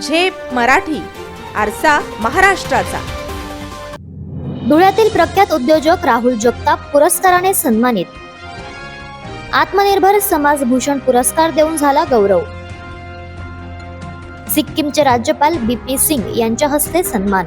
झेप मराठी आरसा महाराष्ट्राचा. धुळ्यातील प्रख्यात उद्योजक राहुल जगताप पुरस्काराने सन्मानित. आत्मनिर्भर समाज भूषण पुरस्कार देऊन झाला गौरव. सिक्कीमचे राज्यपाल बी पी सिंग यांच्या हस्ते सन्मान.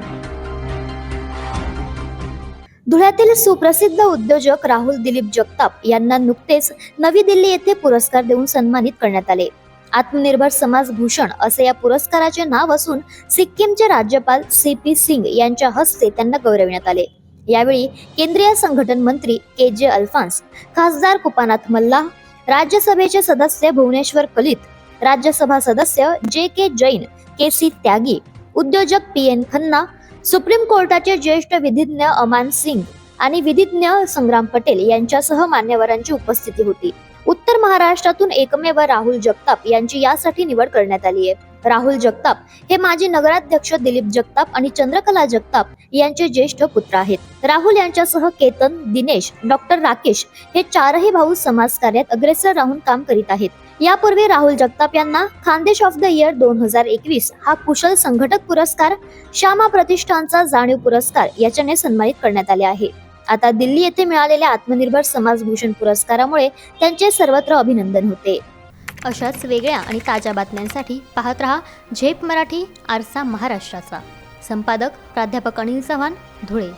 धुळ्यातील सुप्रसिद्ध उद्योजक राहुल दिलीप जगताप यांना नुकतेच नवी दिल्ली येथे पुरस्कार देऊन सन्मानित करण्यात आले. आत्मनिर्भर समाज भूषण असे या पुरस्काराचे नाव असून सिक्कीमचे राज्यपाल सी पी सिंग यांच्या हस्ते त्यांना गौरविण्यात आले. यावेळी केंद्रीय संघटन मंत्री के जे अल्फान्स खासदार कुपानाथ मल्लाह राज्यसभेचे सदस्य भुवनेश्वर कलित राज्यसभा सदस्य जे के जैन के सी त्यागी उद्योजक पी एन खन्ना सुप्रीम कोर्टाचे ज्येष्ठ विधिज्ञ अमान सिंग आणि विधिज्ञ संग्राम पटेल यांच्यासह मान्यवरांची उपस्थिती होती. उत्तर महाराष्ट्रातून एकमेव राहुल जगताप यांची यासाठी निवड करण्यात आली आहे. राहुल जगताप हे माजी नगराध्यक्ष दिलीप जगताप आणि चंद्रकला जगताप यांचे ज्येष्ठ पुत्र आहेत. राहुल यांच्यासह केतन दिनेश डॉक्टर राकेश हे चारही भाऊ समाज कार्यात अग्रेसर राहून काम करीत आहेत. यापूर्वी राहुल जगताप यांना खानदेश ऑफ द इयर दोन हजार एकवीस हा कुशल संघटक पुरस्कार श्यामा प्रतिष्ठानचा जाणीव पुरस्कार याच्याने सन्मानित करण्यात आले आहे. आता दिल्ली येथे मिळालेल्या आत्मनिर्भर समाज भूषण पुरस्कारामुळे त्यांचे सर्वत्र अभिनंदन होते. अशाच वेगळ्या आणि ताज्या बातम्यांसाठी पाहत रहा झेप मराठी आरसा महाराष्ट्राचा. संपादक प्राध्यापक अनिल चव्हाण धुळे.